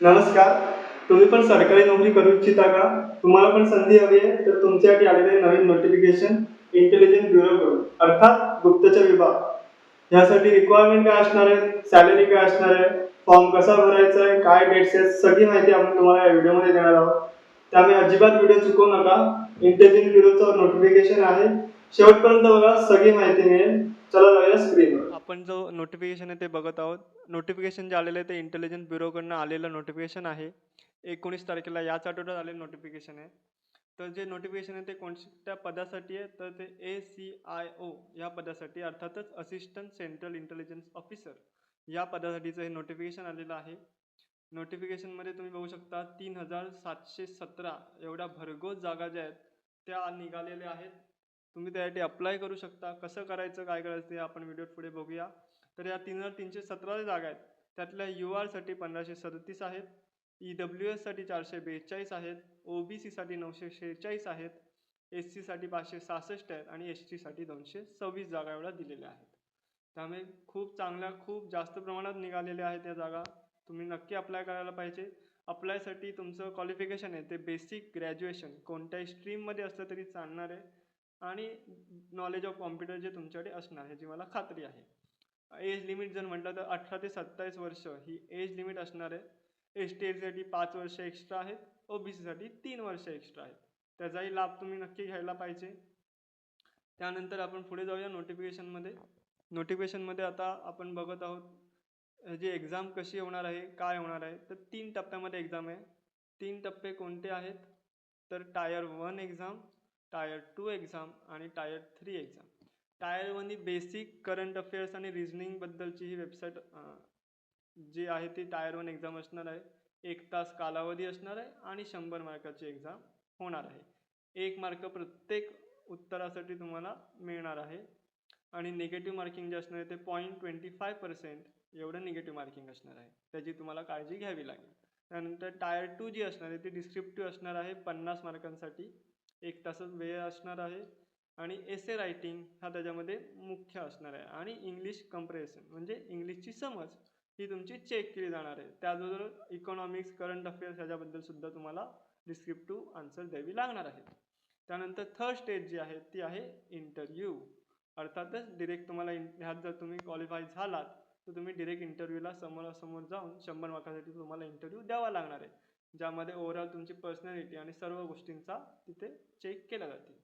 नमस्कार. तुम्ही पण सरकारी नोकरी करू इच्छिता का? तुम्हाला पण संधी हवी आहे तर तुमच्यासाठी आलेले नवीन नोटिफिकेशन इंटेलिजन्स ब्युरोकडून अर्थात गुप्तचर विभाग. ह्यासाठी रिक्वायरमेंट काय असणार आहे सॅलरी काय असणार आहे? फॉर्म कसा भरायचा आहे? काय डेट्स आहेत? सगळी माहिती आपण तुम्हाला या व्हिडिओमध्ये देणार आहोत. त्यामुळे अजिबात व्हिडिओ चुकवू नका. इंटेलिजन्स ब्युरोचं नोटिफिकेशन आहे. शेवटपर्यंत बघा सगळी माहिती मिळेल. आपण जो नोटिफिकेशन आहे ते बघत आहोत. नोटिफिकेशन जे आलेलं आहे ते इंटेलिजन्स ब्युरोकडनं आलेलं नोटिफिकेशन आहे. एकोणीस तारखेला याच आठवड्यात आलेलं नोटिफिकेशन आहे. तर जे नोटिफिकेशन आहे ते कोणत्या पदासाठी आहे? तर ते ए सी आय ओ या पदासाठी अर्थातच असिस्टंट सेंट्रल इंटेलिजन्स ऑफिसर या पदासाठीचं हे नोटिफिकेशन आलेलं आहे. नोटिफिकेशनमध्ये तुम्ही बघू शकता तीन हजार सातशे सतरा एवढ्या भरघोस जागा ज्या आहेत त्या निघालेल्या आहेत. तुम्ही त्यासाठी अप्लाय करू शकता. कसं करायचं काय करायचं ते आपण व्हिडिओत पुढे बघूया. तर या तीन हजार तीनशे सतरा जागा आहेत. त्यातल्या यू आरसाठी पंधराशे सदतीस आहेत. ई डब्ल्यू एससाठी चारशे बेचाळीस आहेत. ओ बी सीसाठी नऊशे शेहेचाळीस आहेत. एस सीसाठी पाचशे सहासष्ट आहेत आणि एस टीसाठी दोनशे सव्वीस जागा एवढ्या दिलेल्या आहेत. त्यामुळे खूप चांगल्या खूप जास्त प्रमाणात निघालेल्या आहेत या जागा. तुम्ही नक्की अप्लाय करायला पाहिजे. अप्लायसाठी तुमचं क्वालिफिकेशन आहे. ते बेसिक ग्रॅज्युएशन कोणत्याही स्ट्रीममध्ये असलं तरी चालणार आहे. आणि नॉलेज ऑफ कॉम्प्युटर जे तुमच्याकडे असणार ह्याची मला खात्री आहे. एज लिमिट जर म्हटलं तर अठरा ते सत्तावीस वर्ष ही एज लिमिट असणार आहे. एस टी एलसाठी पाच वर्ष एक्स्ट्रा आहेत. ओ बी सीसाठी तीन वर्ष एक्स्ट्रा आहेत. त्याचाही लाभ तुम्ही नक्की घ्यायला पाहिजे. त्यानंतर आपण पुढे जाऊया नोटिफिकेशनमध्ये नोटिफिकेशनमध्ये आता आपण बघत आहोत जी एक्झाम कशी होणार आहे काय होणार आहे तर तीन टप्प्यामध्ये एक्झाम आहे. तीन टप्पे कोणते आहेत? तर tier one exam tier two exam आणि tier three exam tier one ही बेसिक करंट अफेअर्स आणि रिझनिंगबद्दलची ही वेबसाईट जी आहे ती टायर वन एक्झाम असणार आहे. एक तास कालावधी असणार आहे आणि शंभर मार्काची एक्झाम होणार आहे. एक मार्क प्रत्येक उत्तरासाठी तुम्हाला मिळणार आहे. आणि निगेटिव्ह मार्किंग जे असणार आहे ते पॉईंट ट्वेंटी फाय पर्सेंट एवढं निगेटिव्ह मार्किंग असणार आहे. त्याची तुम्हाला काळजी घ्यावी लागेल. त्यानंतर टायर टू जी असणार आहे ती डिस्क्रिप्टिव्ह असणार आहे पन्नास मार्कांसाठी एक तासच वेळ असणार आहे. आणि एसे रायटिंग हा त्याच्यामध्ये मुख्य असणार आहे. आणि इंग्लिश कंप्रेशन म्हणजे इंग्लिशची समज ही तुमची चेक केली जाणार आहे. त्याचबरोबर इकॉनॉमिक्स करंट अफेअर्स ह्याच्याबद्दल सुद्धा तुम्हाला डिस्क्रिप्टिव्ह आन्सर द्यावी लागणार आहे त्यानंतर थर्ड स्टेज जी आहे ती आहे इंटरव्ह्यू अर्थातच डिरेक्ट तुम्हाला इन ह्यात जर तुम्ही क्वालिफाय झालात तर तुम्ही डिरेक्ट इंटरव्ह्यूला समोरासमोर जाऊन शंभर मार्कासाठी तुम्हाला इंटरव्ह्यू द्यावा लागणार आहे. ज्यामध्ये ओव्हरऑल तुमची पर्सनॅलिटी आणि सर्व गोष्टींचा तिथे चेक केला जाते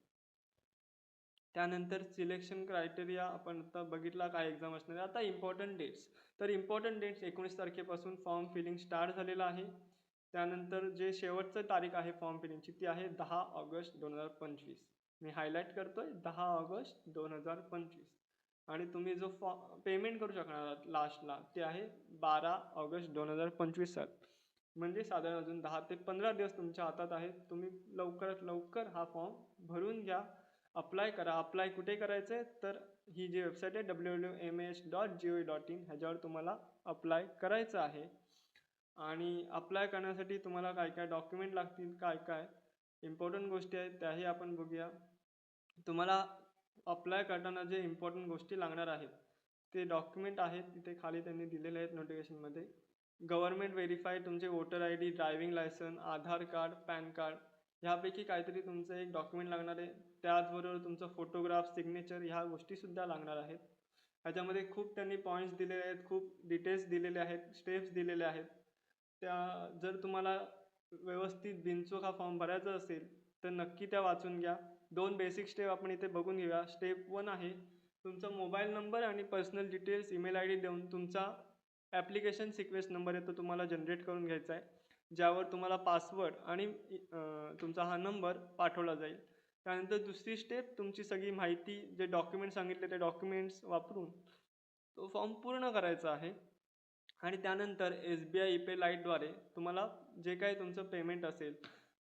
त्यानंतर सिलेक्शन क्रायटेरिया आपण आता बघितला काय एक्झाम असणार आता इम्पॉर्टंट डेट्स तर इम्पॉर्टंट डेट्स एकोणीस तारखेपासून फॉर्म फिलिंग स्टार्ट झालेलं आहे. त्यानंतर जे शेवटचं तारीख आहे फॉर्म फिलिंगची ती आहे दहा ऑगस्ट दोन हजार पंचवीस. मी हायलाईट करतो आहे दहा ऑगस्ट दोन हजार पंचवीस. आणि तुम्ही जो फॉ पेमेंट करू शकणार आहात लास्टला ते आहे बारा ऑगस्ट दोन हजार पंचवीस साल. म्हणजे साधारण अजून दहा ते पंधरा दिवस तुमच्या हातात आहेत. तुम्ही लवकरात लवकर हा फॉर्म भरून घ्या. अप्लाय करा. अप्लाय कुठे करायचं आहे तर ही जी वेबसाईट आहे W W M H dot G O dot in ह्याच्यावर तुम्हाला अप्लाय करायचं आहे. आणि अप्लाय करण्यासाठी तुम्हाला काय काय डॉक्युमेंट लागतील काय काय इम्पॉर्टंट गोष्टी आहेत त्याही आपण बघूया. तुम्हाला अप्लाय करताना जे इम्पॉर्टंट गोष्टी लागणार आहेत ते डॉक्युमेंट आहेत तिथे खाली त्यांनी दिलेले आहेत नोटिफिकेशनमध्ये गव्हर्मेंट व्हेरीफाय तुमचे voter I D driving licence Aadhaar card PAN card ह्यापैकी काहीतरी तुमचं एक डॉक्युमेंट लागणार आहे. त्याचबरोबर तुमचं फोटोग्राफ सिग्नेचर ह्या गोष्टीसुद्धा लागणार आहेत. ह्याच्यामध्ये खूप त्यांनी पॉईंट्स दिलेले आहेत खूप डिटेल्स दिलेले आहेत स्टेप्स दिलेले आहेत. त्या जर तुम्हाला व्यवस्थित बिनचोक हा फॉर्म भरायचा असेल तर नक्की त्या वाचून घ्या. दोन बेसिक स्टेप आपण इथे बघून घेऊया. स्टेप वन आहे तुमचा मोबाईल नंबर आणि personal details email I D देऊन तुमचा ॲप्लिकेशन सिक्वेन्स नंबर आहे तो तुम्हाला जनरेट करून घ्यायचा आहे. ज्यावर तुम्हाला पासवर्ड आणि तुमचा हा नंबर पाठवला जाईल. त्यानंतर दुसरी स्टेप तुमची सगळी माहिती जे डॉक्युमेंट सांगितले ते डॉक्युमेंट्स वापरून तो फॉर्म पूर्ण करायचा आहे. आणि त्यानंतर एस बी आय ईपे पे लाईटद्वारे तुम्हाला जे काही तुमचं पेमेंट असेल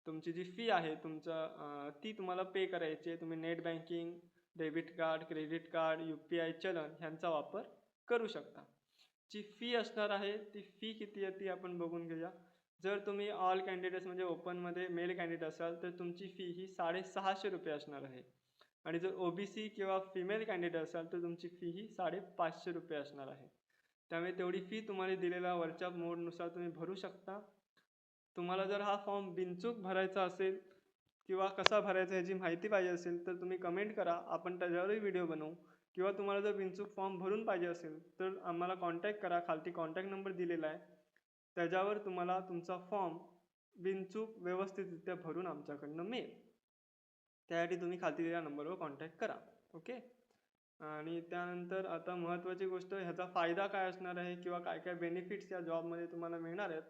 तुमची जी फी आहे तुमचं ती तुम्हाला पे करायची आहे. तुम्ही net banking debit card credit card U P I चलन ह्यांचा वापर करू शकता. जी फी असणार आहे ती फी किती आहे ती आपण बघून घेऊया. जर तुम्ही ऑल कॅन्डिडेट्स म्हणजे ओपनमध्ये मेल कॅन्डिडेट असाल तर तुमची फी ही साडेसहाशे रुपये असणार आहे. आणि जर ओ बी सी किंवा फिमेल कॅन्डिडेट असाल तर तुमची फी ही साडेपाचशे रुपये असणार आहे. त्यामुळे तेवढी फी तुम्हाला दिलेल्या वरच्या मोडनुसार तुम्ही भरू शकता. तुम्हाला जर हा फॉर्म बिनचूक भरायचा असेल किंवा कसा भरायचा ह्याची माहिती पाहिजे असेल तर तुम्ही कमेंट करा. आपण त्याच्यावरही व्हिडिओ बनवू. किंवा तुम्हाला जर बिनचूक फॉर्म भरून पाहिजे असेल तर आम्हाला कॉन्टॅक्ट करा. खालती कॉन्टॅक्ट नंबर दिलेला आहे. त्याच्यावर तुम्हाला तुमचा फॉर्म बिनचूक व्यवस्थितरित्या भरून आमच्याकडनं मिळेल. त्यासाठी तुम्ही खालती दिलेल्या नंबरवर कॉन्टॅक्ट करा. ओके आणि त्यानंतर आता महत्त्वाची गोष्ट ह्याचा फायदा काय असणार आहे किंवा काय काय बेनिफिट्स या जॉबमध्ये तुम्हाला मिळणार आहेत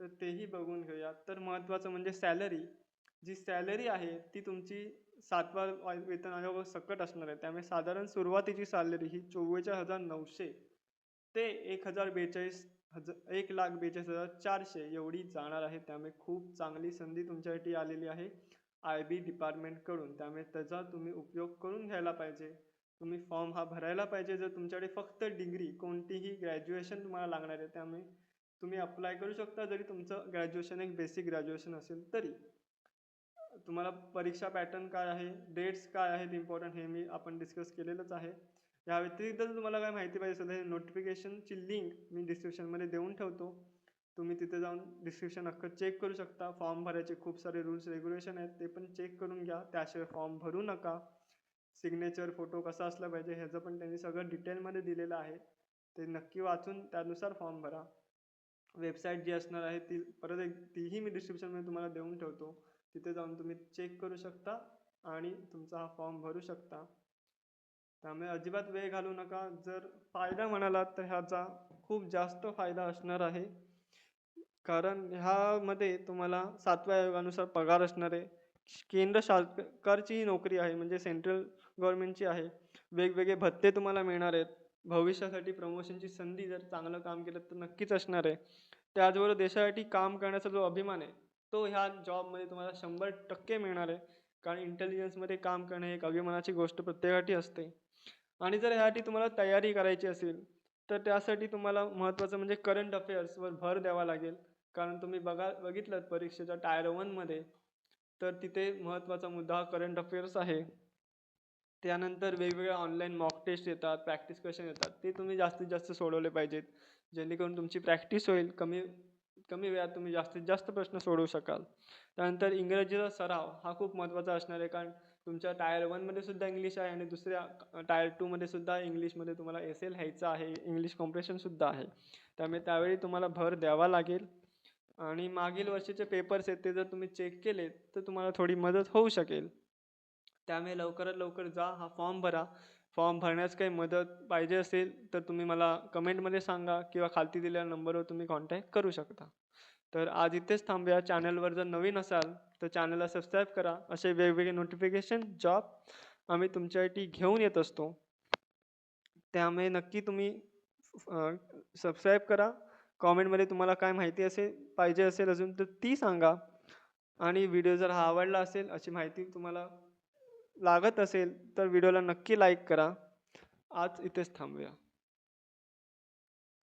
तर तेही बघून घेऊया. तर महत्त्वाचं म्हणजे सॅलरी जी सॅलरी आहे ती तुमची सातवा वेतन आयोग सकट असणार आहे. त्यामुळे साधारण सुरुवातीची सॅलरी ही चोवेचाळीस हजार नऊशे ते एक हजार बेचाळीस हजार एक लाख बेचाळीस हजार चारशे एवढी जाणार आहे. त्यामुळे खूप चांगली संधी तुमच्यासाठी आलेली आहे. आय बी डिपार्टमेंटकडून त्यामुळे त्याचा तुम्ही उपयोग करून घ्यायला पाहिजे. तुम्ही फॉर्म हा भरायला पाहिजे. जर तुमच्याकडे फक्त डिग्री कोणतीही ग्रॅज्युएशन तुम्हाला लागणार आहे त्यामुळे तुम्ही अप्लाय करू शकता. जरी तुमचं ग्रॅज्युएशन एक बेसिक ग्रॅज्युएशन असेल तरी. तुम्हाला परीक्षा पॅटर्न काय आहे डेट्स काय आहेत इम्पॉर्टंट हे मी आपण डिस्कस केलेलंच आहे. या व्यतिरिक्त जर तुम्हाला काय माहिती पाहिजे असेल तर नोटिफिकेशनची लिंक मी डिस्क्रिप्शनमध्ये देऊन ठेवतो. तुम्ही तिथे जाऊन डिस्क्रिप्शन अख्खं चेक करू शकता. फॉर्म भरायचे खूप सारे रूल्स रेग्युलेशन आहेत ते पण चेक करून घ्या. त्याशिवाय फॉर्म भरू नका. सिग्नेचर फोटो कसा असला पाहिजे ह्याचं पण त्यांनी सगळं डिटेलमध्ये दिलेलं आहे. ते नक्की वाचून त्यानुसार फॉर्म भरा. वेबसाईट जी असणार आहे ती परत एक तीही मी डिस्क्रिप्शनमध्ये तुम्हाला देऊन ठेवतो. तिथे जाऊन तुम्ही चेक करू शकता आणि तुमचा हा फॉर्म भरू शकता. त्यामुळे अजिबात वेळ घालू नका. जर फायदा म्हणालात तर ह्याचा खूप जास्त फायदा असणार आहे. कारण ह्यामध्ये तुम्हाला सातव्या आयोगानुसार पगार असणार आहे. केंद्र सरकारची ही नोकरी आहे म्हणजे सेंट्रल गव्हर्नमेंटची आहे. वेगवेगळे भत्ते तुम्हाला मिळणार आहेत. भविष्यासाठी प्रमोशनची संधी जर चांगलं काम केलं तर नक्कीच असणार आहे. त्याचबरोबर देशासाठी काम करण्याचा जो अभिमान आहे तो ह्या जॉबमध्ये तुम्हाला शंभर टक्के मिळणार आहे. कारण इंटेलिजन्समध्ये काम करणे एक अभिमानाची गोष्ट प्रत्येकासाठी असते. आणि जर ह्यासाठी तुम्हाला तयारी करायची असेल तर त्यासाठी तुम्हाला महत्त्वाचं म्हणजे करंट अफेअर्सवर भर द्यावा लागेल. कारण तुम्ही बघा बघितलं परीक्षेच्या टायर वनमध्ये तर तिथे महत्त्वाचा मुद्दा हा करंट अफेअर्स आहे. त्यानंतर वेगवेगळ्या ऑनलाईन मॉक टेस्ट येतात प्रॅक्टिस क्वेश्चन येतात. ते तुम्ही जास्तीत जास्त सोडवले पाहिजेत. जेणेकरून तुमची प्रॅक्टिस होईल कमी कमी वेळात तुम्ही जास्तीत जास्त प्रश्न सोडवू शकाल. त्यानंतर इंग्रजीचा सराव हा खूप महत्त्वाचा असणार आहे कारण तुमच्या टायर वनमध्ये सुद्धा इंग्लिश आहे आणि दुसऱ्या टायर टूमध्ये सुद्धा इंग्लिशमध्ये तुम्हाला एस एल लिहायचं आहे इंग्लिश कॉम्प्रेशनसुद्धा आहे. त्यामुळे त्यावेळी तुम्हाला भर द्यावा लागेल. आणि मागील वर्षीचे पेपर्स आहेत ते जर तुम्ही चेक केले तर तुम्हाला थोडी मदत होऊ शकेल. त्यामुळे लवकरात लवकर जा हा फॉर्म भरा. फॉर्म भरण्यास काही मदत पाहिजे असेल तर तुम्ही मला कमेंटमध्ये सांगा किंवा खालती दिलेल्या नंबरवर तुम्ही कॉन्टॅक्ट करू शकता. तर आज इथेच थांबूया. चॅनलवर जर नवीन असाल तर चॅनलला सबस्क्राईब करा. असे वेगवेगळे नोटिफिकेशन जॉब आम्ही तुमच्यासाठी घेऊन येत असतो. त्यामुळे नक्की तुम्ही सबस्क्राईब करा. कॉमेंटमध्ये तुम्हाला काय माहिती असेल पाहिजे असेल अजून तर ती सांगा. आणि व्हिडिओ जर हा आवडला असेल अशी माहिती तुम्हाला लागत असेल तर व्हिडिओला नक्की लाईक करा. आज इथेच थांबूया.